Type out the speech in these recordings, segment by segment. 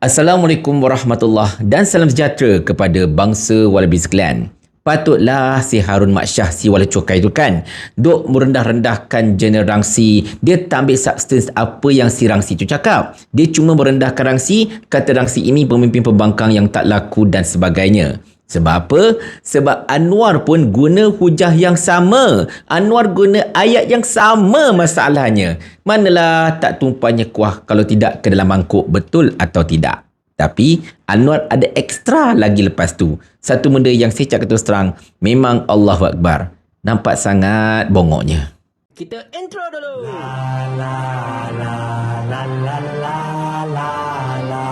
Assalamualaikum warahmatullahi dan salam sejahtera kepada bangsa Walabi sekalian. Patutlah si Harun Mak Syah si Wala Cokai tu kan Duk merendah-rendahkan jenis rangsi Dia tak ambil substance apa yang si rangsi tu cakap Dia cuma merendahkan rangsi Kata rangsi ini pemimpin pembangkang yang tak laku dan sebagainya sebab apa? Sebab Anwar pun guna hujah yang sama. Anwar guna ayat yang sama masalahnya. Manalah tak tumpahnya kuah kalau tidak ke dalam mangkuk betul atau tidak. Tapi Anwar ada ekstra lagi lepas tu. Satu benda yang saya cakap terus terang, memang Allah Akbar. Nampak sangat bongoknya. Kita intro dulu. La la la la la la la la.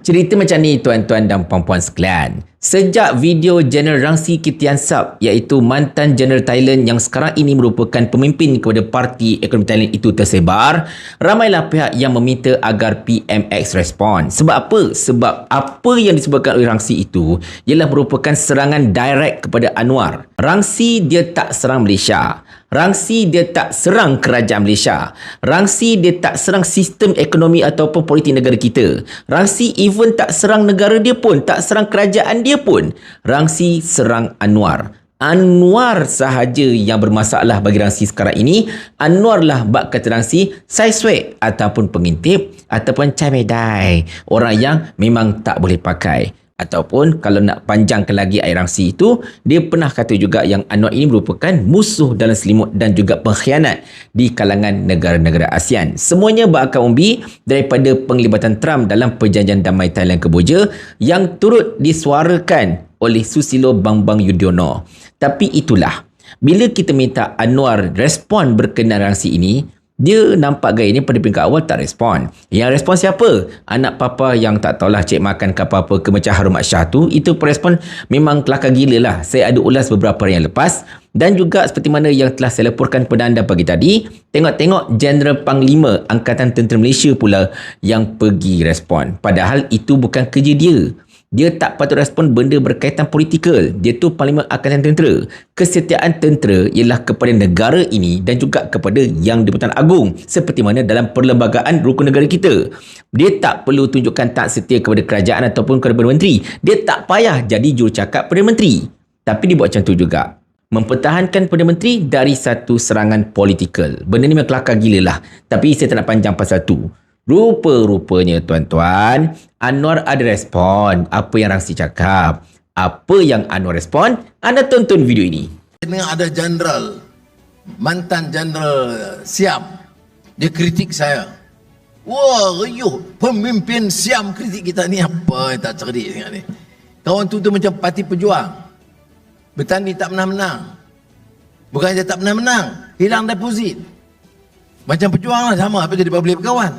Cerita macam ni tuan-tuan dan puan-puan sekalian. Sejak video General Rangsi Kitian Sap iaitu mantan General Thailand yang sekarang ini merupakan pemimpin kepada Parti Ekonomi Thailand itu tersebar, ramailah pihak yang meminta agar PMX respon. Sebab apa? Sebab apa yang disebutkan oleh Rangsi itu ialah merupakan serangan direct kepada Anwar. Rangsi dia tak serang Malaysia. Rangsi dia tak serang kerajaan Malaysia. Rangsi dia tak serang sistem ekonomi ataupun politik negara kita. Rangsi even tak serang negara dia pun, tak serang kerajaan dia pun. Rangsi serang Anwar. Anwar sahaja yang bermasalah bagi Rangsi sekarang ini. Anwar lah bak kata Rangsi, saya swag ataupun pengintip ataupun camedai. Orang yang memang tak boleh pakai ataupun kalau nak panjangkan lagi air rangsi itu dia pernah kata juga yang Anwar ini merupakan musuh dalam selimut dan juga pengkhianat di kalangan negara-negara ASEAN. Semuanya berakar umbi daripada penglibatan Trump dalam perjanjian damai Thailand Kemboja yang turut disuarakan oleh Susilo Bambang Yudhoyono. Tapi itulah bila kita minta Anwar respon berkenaan rangsi ini dia nampak gaya ni pada peringkat awal tak respon. Yang respon siapa? Anak papa yang tak tahulah cek makan ke apa-apa ke macam Harum Syah tu. Itu respon memang kelakar gila lah. Saya ada ulas beberapa yang lepas. Dan juga seperti mana yang telah saya laporkan kepada anda pagi tadi. Tengok-tengok General Panglima Angkatan Tentera Malaysia pula yang pergi respon. Padahal itu bukan kerja dia dia tak patut respon benda berkaitan politikal. Dia tu Parlimen Angkatan Tentera. Kesetiaan tentera ialah kepada negara ini dan juga kepada Yang di-Pertuan Agong seperti mana dalam perlembagaan rukun negara kita. Dia tak perlu tunjukkan tak setia kepada kerajaan ataupun kepada menteri. Dia tak payah jadi jurucakap Perdana Menteri. Tapi dia buat macam tu juga. Mempertahankan Perdana Menteri dari satu serangan politikal. Benda ni memang kelakar gila lah. Tapi saya tak nak panjang pasal tu. Rupa-rupanya tuan-tuan, Anwar ada respon apa yang Rangsi cakap. Apa yang Anwar respon? Anda tonton video ini. Ini ada jenderal, mantan jenderal Siam. Dia kritik saya. Wah, riuh. Pemimpin Siam kritik kita ni apa yang tak cerdik sangat ni. Kawan tu tu macam parti pejuang. Bertani tak pernah menang. Bukan dia tak pernah menang. Hilang deposit. Macam pejuang lah sama. Apa jadi boleh berkawan.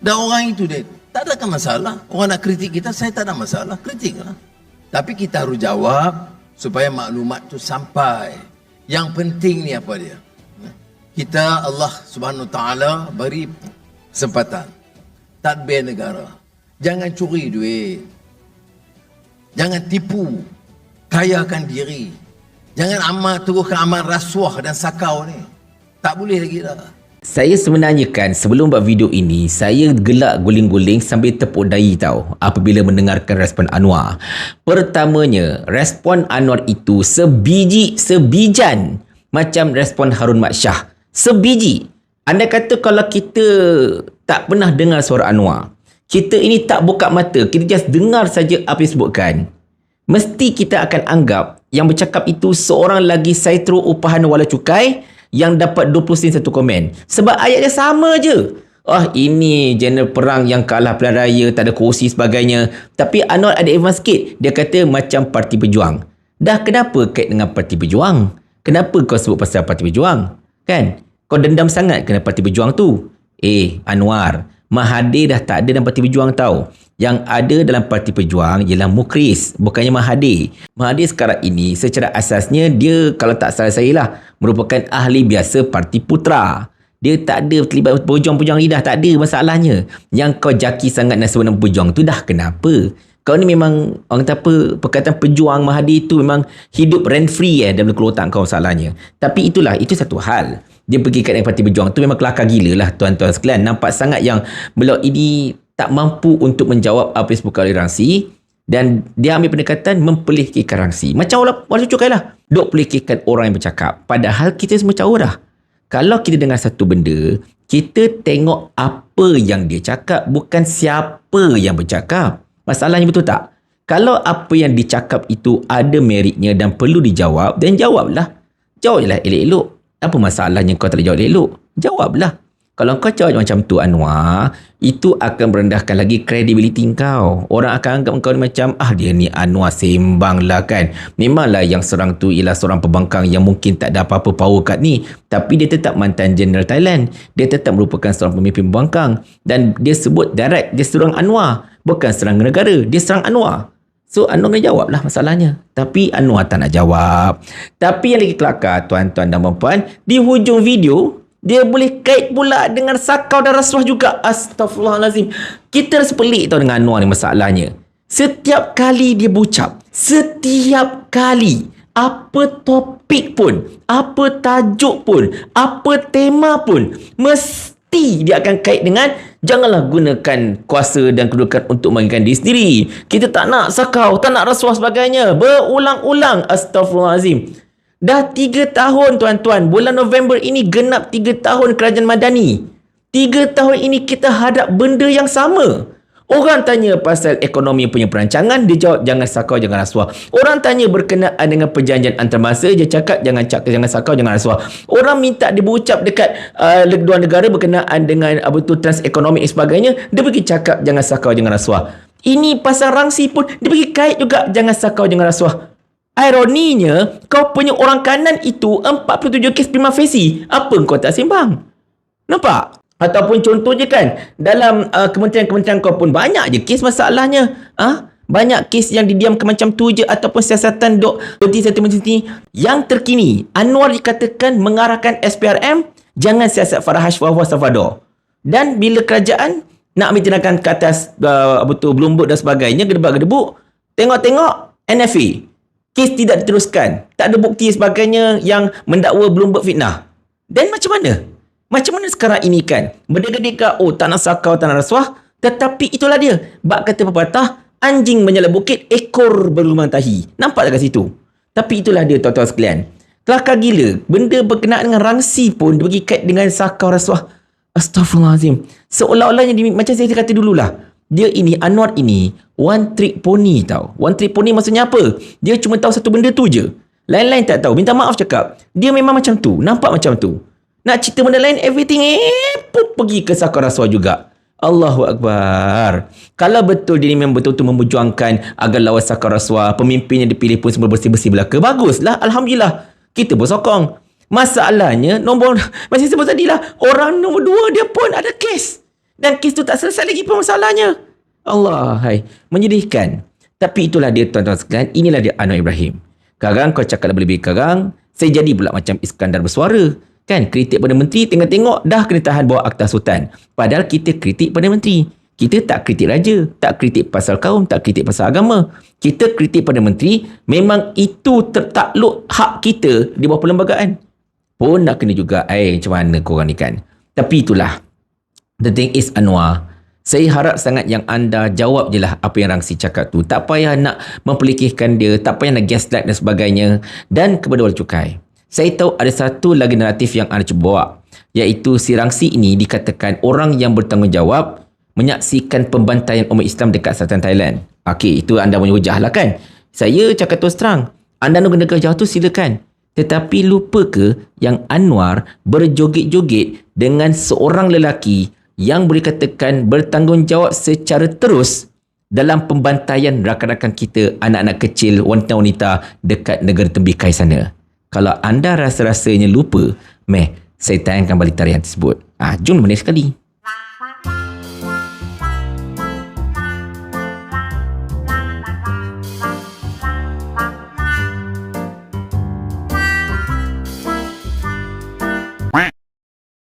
Dan orang itu dia tak ada masalah. Orang nak kritik kita, saya tak ada masalah. Kritik lah. Tapi kita harus jawab supaya maklumat tu sampai. Yang penting ni apa dia? Kita Allah Subhanahu Taala beri kesempatan. Tadbir negara. Jangan curi duit. Jangan tipu. Kayakan diri. Jangan amal teruskan amal rasuah dan sakau ni. Tak boleh lagi dah. Saya sebenarnya kan sebelum buat video ini saya gelak guling-guling sambil tepuk dahi tau apabila mendengarkan respon Anwar. Pertamanya, respon Anwar itu sebiji sebijan macam respon Harun Mat Syah. Sebiji. Anda kata kalau kita tak pernah dengar suara Anwar, kita ini tak buka mata, kita just dengar saja apa yang sebutkan. Mesti kita akan anggap yang bercakap itu seorang lagi saitro upahan wala cukai yang dapat 20 sen satu komen. Sebab ayat dia sama je. Oh ini jeneral perang yang kalah pilihan raya, tak ada kursi sebagainya. Tapi Anwar ada advance sikit. Dia kata macam parti pejuang. Dah kenapa kait dengan parti pejuang? Kenapa kau sebut pasal parti pejuang? Kan? Kau dendam sangat kena parti pejuang tu. Eh Anwar, Mahathir dah tak ada dalam parti pejuang tau. Yang ada dalam parti pejuang ialah Mukris, bukannya Mahathir. Mahathir sekarang ini secara asasnya dia kalau tak salah saya lah merupakan ahli biasa parti putra. Dia tak ada terlibat pejong-pejong lidah, tak ada masalahnya. Yang kau jaki sangat nak sebut nama pejong tu dah kenapa? Kau ni memang orang kata apa perkataan pejuang Mahathir tu memang hidup rent free eh dalam kepala otak kau masalahnya. Tapi itulah itu satu hal dia pergi kat parti berjuang tu memang kelakar gila lah tuan-tuan sekalian nampak sangat yang beliau ini tak mampu untuk menjawab apa yang disebutkan oleh Rangsi dan dia ambil pendekatan mempelihkikan Rangsi. Macam Wala, Wala Cukai lah. Duk pelihkikan orang yang bercakap. Padahal kita semua tahu dah. Kalau kita dengar satu benda, kita tengok apa yang dia cakap bukan siapa yang bercakap. Masalahnya betul tak? Kalau apa yang dicakap itu ada meritnya dan perlu dijawab, dan jawablah. Jawablah elok-elok. Apa masalahnya kau tak boleh jawab elok? Jawablah. Kalau kau jawab macam tu Anwar, itu akan merendahkan lagi kredibiliti kau. Orang akan anggap kau ni macam, ah dia ni Anwar sembang lah kan. Memanglah yang serang tu ialah seorang pembangkang yang mungkin tak ada apa-apa power kat ni. Tapi dia tetap mantan General Thailand. Dia tetap merupakan seorang pemimpin pembangkang. Dan dia sebut direct, dia serang Anwar. Bukan serang negara, dia serang Anwar. So Anwar kena jawab lah masalahnya. Tapi Anwar tak nak jawab. Tapi yang lagi kelakar tuan-tuan dan puan di hujung video, dia boleh kait pula dengan sakau dan rasuah juga. Astaghfirullahalazim. Kita rasa pelik tau dengan Anwar ni masalahnya. Setiap kali dia berucap, setiap kali apa topik pun, apa tajuk pun, apa tema pun, mesti dia akan kait dengan janganlah gunakan kuasa dan kedudukan untuk menginginkan diri sendiri. Kita tak nak sakau, tak nak rasuah sebagainya. Berulang-ulang. Astaghfirullahalazim. Dah tiga tahun tuan-tuan. Bulan November ini genap tiga tahun kerajaan Madani. Tiga tahun ini kita hadap benda yang sama. Orang tanya pasal ekonomi punya perancangan, dia jawab jangan sakau, jangan rasuah. Orang tanya berkenaan dengan perjanjian antarmasa, dia cakap jangan cakap, jangan sakau, jangan rasuah. Orang minta dia berucap dekat uh, dua negara berkenaan dengan apa tu trans ekonomi dan sebagainya, dia pergi cakap jangan sakau, jangan rasuah. Ini pasal rangsi pun, dia pergi kait juga jangan sakau, jangan rasuah. Ironinya, kau punya orang kanan itu 47 kes prima facie. Apa kau tak sembang? Nampak? Ataupun contohnya kan, dalam uh, kementerian-kementerian kau pun banyak je kes masalahnya. Ah, ha? Banyak kes yang didiamkan macam tu je ataupun siasatan dok berhenti satu menteri Yang terkini, Anwar dikatakan mengarahkan SPRM jangan siasat Farah Hashwah Salvador. Dan bila kerajaan nak ambil tindakan ke atas uh, betul Bloomberg dan sebagainya, gedebak-gedebuk, tengok-tengok NFA kes tidak diteruskan. Tak ada bukti sebagainya yang mendakwa Bloomberg fitnah. Dan macam mana? Macam mana sekarang ini kan? Berdeka-deka, oh tak nak sakau, tak nak rasuah. Tetapi itulah dia. Bak kata pepatah, anjing menyala bukit, ekor berlumang tahi. Nampak tak kat situ? Tapi itulah dia tuan-tuan sekalian. Kelakar gila. Benda berkenaan dengan rangsi pun dia pergi kait dengan sakau rasuah. Astaghfirullahaladzim. Seolah-olahnya, macam saya kata dululah dia ini Anwar ini one trick pony tau. One trick pony maksudnya apa? Dia cuma tahu satu benda tu je. Lain-lain tak tahu. Minta maaf cakap. Dia memang macam tu. Nampak macam tu. Nak cerita benda lain, everything eh, pun pergi ke sakar rasuah juga. Allahu Akbar. Kalau betul dia memang betul-betul memperjuangkan agar lawan sakar rasuah, pemimpin yang dipilih pun semua bersih-bersih belaka. Baguslah. Alhamdulillah. Kita bersokong. Masalahnya, nombor, masih sebut tadi lah, orang nombor dua dia pun ada kes. Dan kes tu tak selesai lagi pun masalahnya. Allah, hai. Menyedihkan. Tapi itulah dia tuan-tuan sekalian. Inilah dia Anwar Ibrahim. Sekarang kau cakap lebih-lebih sekarang. Saya jadi pula macam Iskandar bersuara. Kan kritik pada menteri tengok-tengok dah kena tahan bawah akta sultan. Padahal kita kritik pada menteri. Kita tak kritik raja. Tak kritik pasal kaum. Tak kritik pasal agama. Kita kritik pada menteri. Memang itu tertakluk hak kita di bawah perlembagaan. Pun nak kena juga. Eh macam mana korang ni kan. Tapi itulah. The thing is Anwar, saya harap sangat yang anda jawab je lah apa yang Rangsi cakap tu. Tak payah nak mempelikihkan dia, tak payah nak gaslight dan sebagainya. Dan kepada Wala Cukai, saya tahu ada satu lagi naratif yang anda cuba bawa. Iaitu si Rangsi ini dikatakan orang yang bertanggungjawab menyaksikan pembantaian umat Islam dekat selatan Thailand. Okey, itu anda punya hujah lah kan. Saya cakap terus terang, anda nak kena kerja tu silakan. Tetapi lupa ke yang Anwar berjoget-joget dengan seorang lelaki yang boleh katakan bertanggungjawab secara terus dalam pembantaian rakan-rakan kita anak-anak kecil wanita-wanita dekat negara tembikai sana. Kalau anda rasa-rasanya lupa, meh, saya tayangkan balik tarian tersebut. Ah, jom menarik sekali.